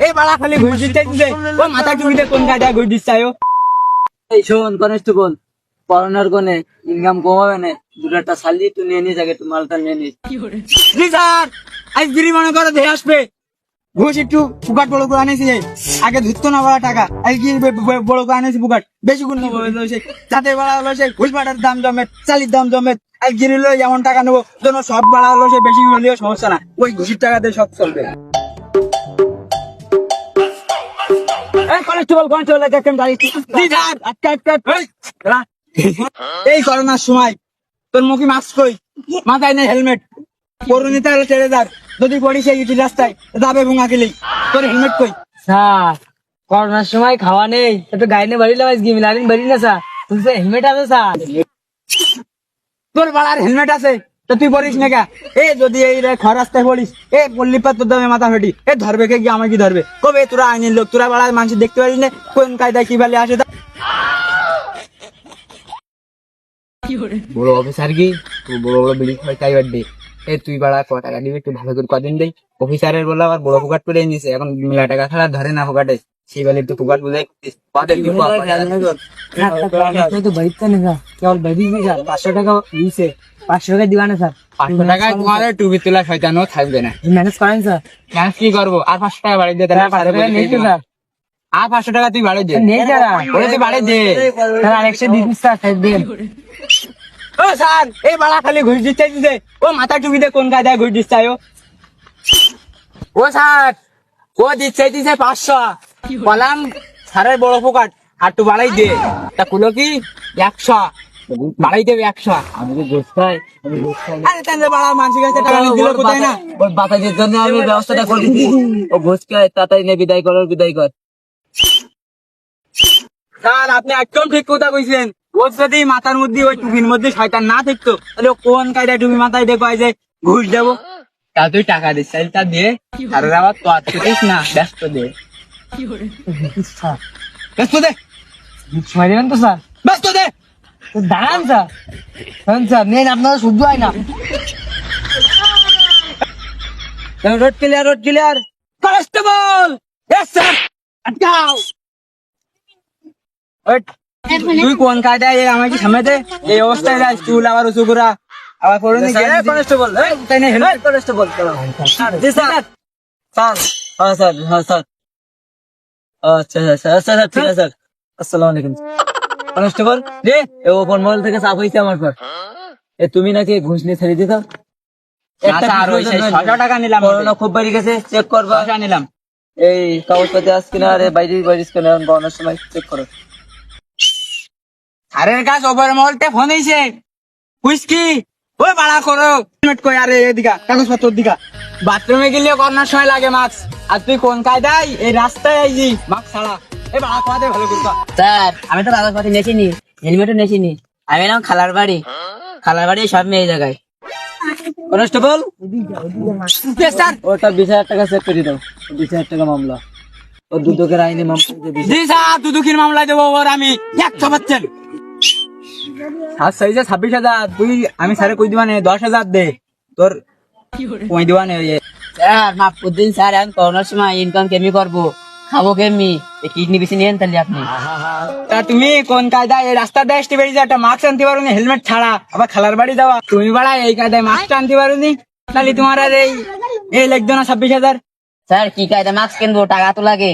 এই বাড়া খালি ঘুষ দিতে দিতে। ও মাথা কোন কাজে ঘুষ দিচ্ছে এই শোন পড়ানোর কোনে ইনকাম কমাবে না দুটো একটা সালি তুই নিয়ে নিস আগে তুই মালটা নিয়ে নিস জি স্যার আজ গিরি মনে করে ধেয়ে আসবে। ঘুষ একটু ফুকাট বড় করে আনেছি আগে ধরতো না বড় টাকা আজ বে- বড় করে আনেছি ফুকাট। বেশি গুণ যাতে বাড়া হলো সে ঘুষ বাটার দাম জমে চালির দাম জমে আজ গিরি হলো যেমন টাকা নেব যেন সব বাড়া হলো সে বেশি হলেও সমস্যা না ওই ঘুষির টাকাতে সব চলবে। কনস্টেবল কনস্টেবল দেখেন গাড়ি আটকা আটকা এই, করোনার সময় তোর মুখে মাস্ক কই? মাথায় নেই হেলমেট করুনিতে হলে ছেড়ে যার যদি পড়িস এই রাস্তায় যাবে ভুঙা গেলেই। তোর হেলমেট কই? স্যার করোনার সময় খাওয়া নেই। একটু গাড়ি নিয়ে বাড়ি লাগাইস গিয়ে মিলাদিন বাড়ি না স্যার। তুই হেলমেট আছে স্যার। তোর বাড়ার হেলমেট আছে। তো তুই পড়িস না এ যদি এই খর রাস্তায় পড়িস এ পল্লি পা তোর দামে মাথা ফেটি এ ধরবে কে গিয়ে আমাকে কি ধরবে? কবে তোরা আইনের লোক তোরা বাড়ার মানুষ দেখতে পারিস না? কোন কায়দায় কি বলে আসে তা- বড় অফিসার কি? বড় বড় বিল্ডিং হয় তাই বাড়ি এ তুই বাড়া ক টাকা দিবি? একটু ভালো করে কদিন দেই। অফিসারের বলে আবার বড় ফুকাট করে নিছে এখন মেলা টাকা ছাড়া ধরে না ফুকাটে। সেই বলে একটু ফুকাট স্যার পাঁচশো টাকা দিয়েছে পাঁচশো টাকা দিবা না স্যার? পাঁচশো টাকায় তোমাদের টুপি তোলা শয়তানও থাকবে না। ম্যানেজ করেন স্যার। ম্যানেজ কি করব? আর পাঁচশো টাকা বাড়ি দে পাঁচশো টাকা স্যার। আর পাঁচশো টাকা তুই বাড়ি দে। নেই স্যার। ওরে তুই বাড়ি দে। স্যার আরেকশো দিন স্যার স্যার দিন ও স্যার এই বাড়া খালি ঘুষ দিচ্ছে দিচ্ছে ও মাথা টুপিতে কোন কায়দায় ঘুষ দিচ্ছে ও স্যার ও দিচ্ছে দিচ্ছে পাঁচশো। বললাম স্যারের বড় পোকাট আর বাড়াই দে। তা কুলো কি? একশো। বাড়াই দেবে একশো। আমি তো ঘুষ খাই আরে তাহলে বাড়া মানুষের কাছে টাকা দিল কোথায় না? ওর বাতাসের জন্য আমি ব্যবস্থাটা করে। ও ঘুষ খায় তাড়াতাড়ি নে বিদায় করার বিদায় কর। স্যার আপনি একদম ঠিক কথা কইছেন। ও যদি মাথার মধ্যে, ওই টুপির মধ্যে শয়তান না থাকতো, তাহলে কোন কায়দায় টুপি মাথায় দেখো যে, ঘুষ দেবো? তা তুই টাকা দিস, তাহলে তা দিয়ে আবার তো না, ব্যস্ত দে। ব্যস্ত দে। দেবেন তো, স্যার? ব্যস্ত দে। দাঁড়ান, স্যার। স্যার, নেন আপনারা শুদ্ধ হয় না। Road clear road clear constable! S sir আটকাও। তুই কোন কায়দায় এই আমাকে সামনে দে? এই অবস্থায় যাস চুল আবার উঁচু করা। আবার পরে নি কনস্টেবল তাই না হেলমেট কনস্টেবল স্যার স্যার। হ্যাঁ স্যার হ্যাঁ স্যার। আচ্ছা আচ্ছা আচ্ছা স্যার ঠিক আছে স্যার। আসসালামু আলাইকুম কনস্টেবল রে এ ওপর মহল থেকে চাপ হয়েছে আমার পর এ তুমি নাকি ঘুষ নিয়ে ছেড়ে দিতাম টাকা নিলাম খুব বেড়ে গেছে চেক করবা। নিলাম এই কাগজপাতি আস কিনা আরে বাইরে বাইরে কিনা এখন গণনার সময় চেক করো। স্যারের কাজ ওপর মহলতে ফোন হয়েছে হুইস্কি ওই ভাড়া করো। হেলমেট কই? আরে এদিকা কাগজপত্র দিকা বাথরুমে গেলে করোনার সময় লাগে মাস্ক। আর তুই কোন কায়দায়? এই রাস্তায় আইজি মাস্ক ছাড়া। এই ভাড়া খাওয়াতে ভালো করবা স্যার আমি তো কাগজপাতি নেছিনি হেলমেটও নেছিনি আমি এলাম খালার বাড়ি। খালার বাড়ি সব মেয়ে জায়গায়। কনস্টেবল? স্যার? ওটা বিশ হাজার টাকা চেক করে দাও। বিশ হাজার টাকা মামলা। ও দুদকের আইনে মামলা। জি স্যার দুদুখির মামলায় দেবো ওর আমি। একশো পাচ্ছেন স্যার সাইজে ছাব্বিশ হাজার, তুই আমি স্যারে কই দিবানে দশ হাজার দে। তোর কই দিবানে স্যার, মাফ করে দিন, স্যার, এখন করোনার সময় ইনকাম কেমনি করব? খাব এই কিডনি বেশি নিয়েন তাহলে আপনি। তা তুমি কোন কায়দায়? এই রাস্তা দিয়ে আসতে পেরেছি, একটা মাস্ক আনতে পারো হেলমেট ছাড়া। আবার খালার বাড়ি যাওয়া। তুমি বাড়া এই কায়দায় মাস্ক আনতে পারো নি তাহলে তোমার আর এই এই লাগতো না ছাব্বিশ হাজার। স্যার কি কায়দা মাস্ক কিনবো? টাকা তো লাগে।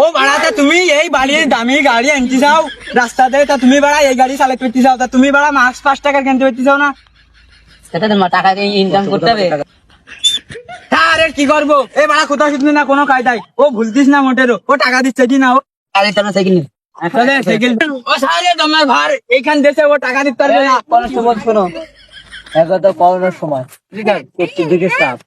ও বাড়াতে তুমি এই বাড়ির দামি গাড়ি আনতে চাও? রাস্তাতে তা তুমি বাড়া এই গাড়ি চালাতে পেতে চাও? তা তুমি বাড়া মাস্ক পাঁচ টাকার কিনতে পেতে চাও না? সেটা তো টাকা দিয়ে ইনকাম করতে হবে? আরে কি করব? এ বাড়া কোথাও শুধু না কোনো কায়দায়? ও ভুলতিস না মোটেরও। ও টাকা দিচ্ছে কি না ও? আরে তোমরা সাইকেল সাইকেল ও সারে তোমার ভার এইখান দেশে ও টাকা দিতে পারবে না। কনস্টেবল শোনো। এখন তো করোনার সময়। ঠিক আছে। চতুর্দিকে চাপ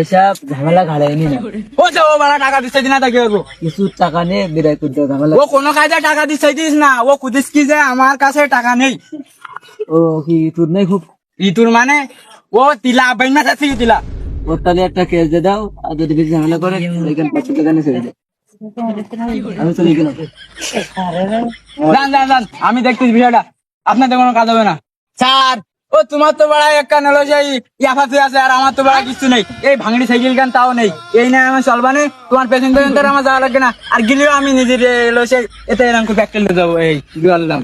এসব ঝামেলা ঘাড়াই নি না। ও যে ও বাড়া টাকা দিচ্ছে না তা কি কিছু টাকা নিয়ে বিদায় করতে ঝামেলা। ও কোনো কায়দায় টাকা দিচ্ছে দিস না। ও কুদিস কি যে আমার কাছে টাকা নেই? ও কি তোর নেই খুব? ইতুর মানে? ও তিলা বাইনা যাচ্ছে কি তিলা। ওর তাহলে একটা কেস দিয়ে দাও আর যদি বেশি ঝামেলা করে এখানে পাঁচশো টাকা নিয়ে ছেড়ে আমি চলে গেলাম। জান জান জান আমি দেখতেছি বিষয়টা আপনাদের কোনো কাজ হবে না। স্যার ও, তোমার তো বড় এক কান হলো সেই ইয়াফাতে আছে, আর আমার তো বড় কিছু নেই। এই ভাঙড়ি সাইকেল কান তাও নেই। এই না আমার চলবানে তোমার পেছন পেছন আমার যাওয়া লাগবে না। আর গেলেও আমি নিজের এলো সেই এতে এরকম ব্যাকটেল যাব, এই গেলাম